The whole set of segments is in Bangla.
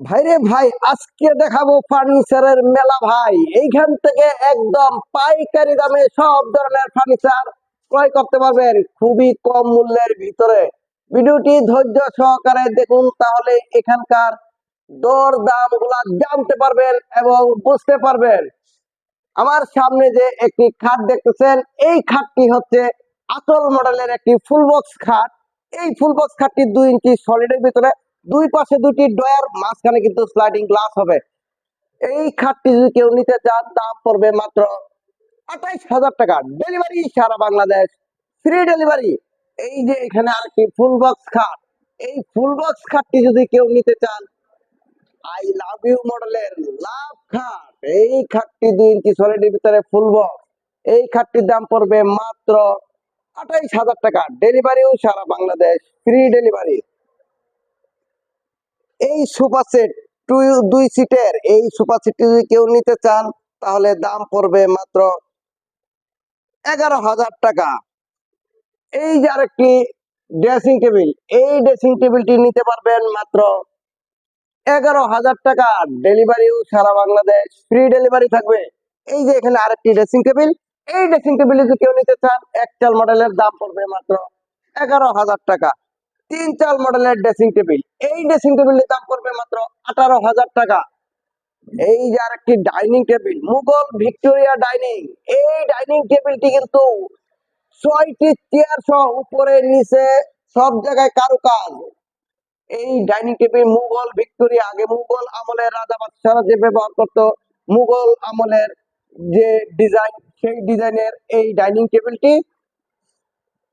ভাইরে ভাই, আজকে দেখাবো ফার্নিচারের মেলা ভাই। এইখান থেকে একদম পাইকারি দামে সব ধরনের ফার্নিচার ক্রয় করতে পারবেন খুবই কম মূল্যের ভিতরে। ভিডিওটি ধৈর্য সহকারে দেখুন, তাহলে এখানকার দর দামগুলা জানতে পারবেন এবং বুঝতে পারবেন। আমার সামনে যে একটি খাট দেখতেছেন, এই খাটটি হচ্ছে আসল মডেলের একটি ফুল বক্স খাট। এই ফুল বক্স খাটটি দুই ইঞ্চি সলিডের ভিতরে দুই পাশে দুটি ডয়ার মাঝখানে কিন্তু স্লাইডিং গ্লাস হবে। এই খাটটি যদি কেউ নিতে চান, দাম পড়বে মাত্র আঠাইশ হাজার টাকা। ডেলিভারি সারা বাংলাদেশ ফ্রি ডেলিভারি এই যে এখানে আরেকটি ফুল বক্স খাট। এই ফুল বক্স খাটটি যদি কেউ নিতে চান আই লাভ ইউ মডেলের লাভ খাট। এই খাটটি দুই ইঞ্চি সলিডের ভিতরে ফুল বক্স এই খাটটির দাম পড়বে মাত্র আঠাইশ হাজার টাকা। ডেলিভারিও সারা বাংলাদেশ ফ্রি ডেলিভারি এই সোফা সেট টু দুই সিটের এই সোফা সেটটি যদি কেউ নিতে চান, তাহলে দাম পড়বে মাত্র এগারো হাজার টাকা। এই যে আরেকটি ড্রেসিং টেবিল এই ড্রেসিং টেবিলটি নিতে পারবেন মাত্র এগারো হাজার টাকা। ডেলিভারিও সারা বাংলাদেশ ফ্রি ডেলিভারি থাকবে। এই যে এখানে আরেকটি ড্রেসিং টেবিল এই ড্রেসিং টেবিল যদি কেউ নিতে চান, একচাল মডেলের দাম পড়বে মাত্র এগারো হাজার টাকা। তিন চাল মডেলের ড্রেসিং টেবিল এই ড্রেসিং টেবিলের দাম পড়বে মাত্র আঠারো হাজার টাকা। এই যে আর একটি dining table Mughal Victoria dining এই ডাইনিং টেবিলটি কিন্তু ছয়টি চেয়ার সহ উপরে নিচে সব জায়গায় কারুকাজ। এই ডাইনিং টেবিল মুঘল ভিক্টোরিয়া, আগে মুঘল আমলের রাজা বাদশারা যে ব্যবহার করতো, মুঘল আমলের যে ডিজাইন সেই ডিজাইনের এই ডাইনিং টেবিলটি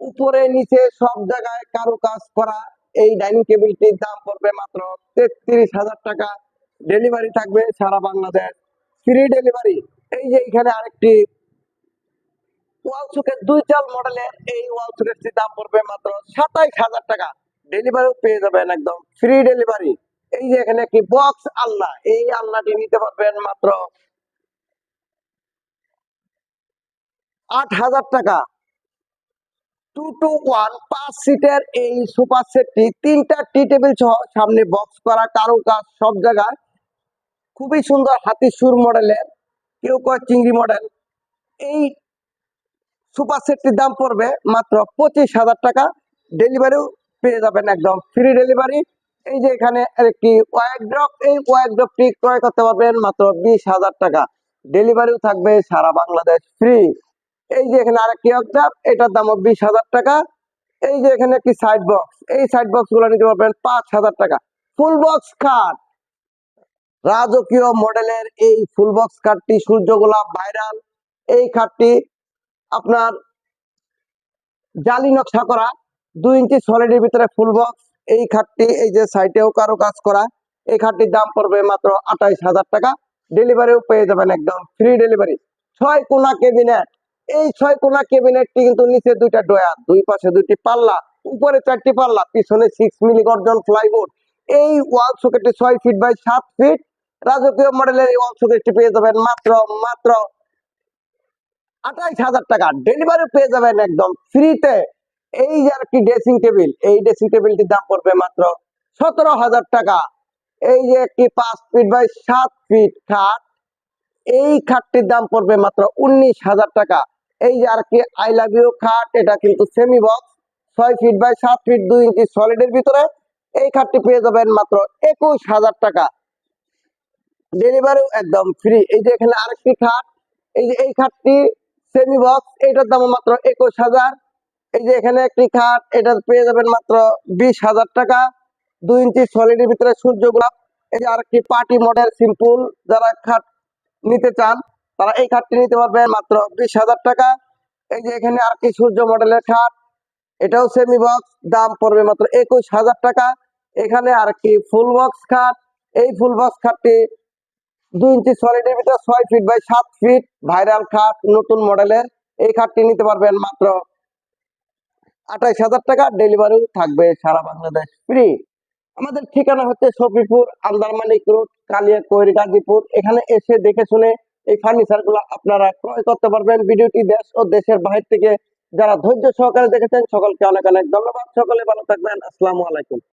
উপরে নিচে সব জায়গায় কারও কাজ করা, এই ডাইনিং টেবিলটির দাম পড়বে মাত্র তেত্রিশ হাজার টাকা। ডেলিভারি থাকবে সারা বাংলাদেশ। Free delivery. এই যে এখানে আরেকটি ওয়াল দুই চাল মডেলের এই দাম পড়বে মাত্র সাতাইশ হাজার টাকা। ডেলিভারিও পেয়ে যাবেন একদম ফ্রি ডেলিভারি। এই যে এখানে একটি বক্স আলনা, এই আলনাটি নিতে পারবেন মাত্র আট হাজার টাকা। টু টু ওয়ান পাঁচ এই তিনটা টি টেবিল সহ সামনে বক্স করা, কারুকাজ সব জায়গায়। খুবই সুন্দর হাতি সুর মডেলের কেউ কয় চিংড়ি মডেল এই সুপার সেটটির দাম পড়বে মাত্র পঁচিশ হাজার টাকা। ডেলিভারিও পেয়ে যাবেন একদম ফ্রি ডেলিভারি এই যে এখানে একটি ওয়াইড্রপ এই ওয়াইড্রপটি ক্রয় করতে পারবেন মাত্র বিশ হাজার টাকা। ডেলিভারিও থাকবে সারা বাংলাদেশ ফ্রি এই যে এখানে আরেকটি অক্টাপ এটার দামও বিশ হাজার টাকা। এই যে এখানে একটি সাইড বক্স এই সাইড বক্সগুলো নিতে পারবেন পাঁচ হাজার টাকা। ফুল বক্স খাট রাজকীয় মডেলের এই ফুল বক্স খাটটি সূর্যগোলাপ ভাইরাল এই খাটটি আপনার জালি নকশা করা, দুই ইঞ্চি সলিডের ভিতরে ফুল বক্স এই খাটটি এই যে সাইটেও কারও কাজ করা। এই খাটটির দাম পড়বে মাত্র আঠাইশ হাজার টাকা। ডেলিভারিও পেয়ে যাবেন একদম ফ্রি ডেলিভারি ছয় কোনা কেবিনেট এই ছয় কোনা কেবিনেটটি কিন্তু নিচে দুইটা ডয়ার দুই পাশে দুইটি পাল্লা, উপরে চারটি পাল্লা, পিছনে সিক্স মিলি গর্জন ফ্লাইবোর্ড এই ওয়াল সকেটটি ছয় ফিট বাই সাত ফিট রাজকীয় মডেলের এই ওয়াল সকেটটি পেয়ে যাবেন মাত্র মাত্র আঠাইশ হাজার টাকা। ডেলিভারি পেয়ে যাবেন একদম ফ্রিতে এই যে একটি ড্রেসিং টেবিল এই ড্রেসিং টেবিলটির দাম পড়বে মাত্র সতেরো হাজার টাকা। এই যে একটি পাঁচ ফিট বাই সাত ফিট খাট, এই খাটটির দাম পড়বে মাত্র উনিশ হাজার টাকা। এই যে আর কি আই লাভ ইউ খাট, এটা কিন্তু সেমি বক্স ছয় ফিট বাই সাত ফিট দুই ইঞ্চি সলিডের ভিতরে। এই খাটটি পেয়ে যাবেন মাত্র একুশ হাজার টাকা। ডেলিভারিও একদম ফ্রি এই যে এখানে আরেকটি খাট, এই যে এই খাটটি সেমি বক্স এটার দাম মাত্র একুশ হাজার। এই যে এখানে একটি খাট, এটা পেয়ে যাবেন মাত্র বিশ হাজার টাকা। দুই ইঞ্চি সলিডের ভিতরে সূর্য গোলাপ। এই যে আরেকটি পার্টি মডেল সিম্পল যারা খাট নিতে চান তারা এই খাটটি নিতে পারবেন মাত্র বিশ হাজার টাকা। এই যে এখানে আরেকটি সূর্য মডেলের খাট, এটাও সেমি বক্স দাম পড়বে মাত্র একুশ হাজার টাকা। এখানে আরেকটি ফুল বক্স খাট, এই ফুল বক্স খাটটি দুই ইঞ্চি সলিডের ভিতরে ছয় ফিট বাই সাত ফিট ভাইরাল খাট, নতুন মডেলের। এই খাটটি নিতে পারবেন মাত্র আঠাইশ হাজার টাকা। ডেলিভারি থাকবে সারা বাংলাদেশ ফ্রি আমাদের ঠিকানা হচ্ছে সফিপুর আন্দারমানিক রোড কালিয়া কালিয়াকৈর, গাজীপুর। এখানে এসে দেখে শুনে এই ফার্নিচারগুলো আপনারা ক্রয় করতে পারবেন। ভিডিওটি দেশ ও দেশের বাহির থেকে যারা ধৈর্য সহকারে দেখেছেন, সকলকে অনেক অনেক ধন্যবাদ। সকলে ভালো থাকবেন। আসসালামু আলাইকুম।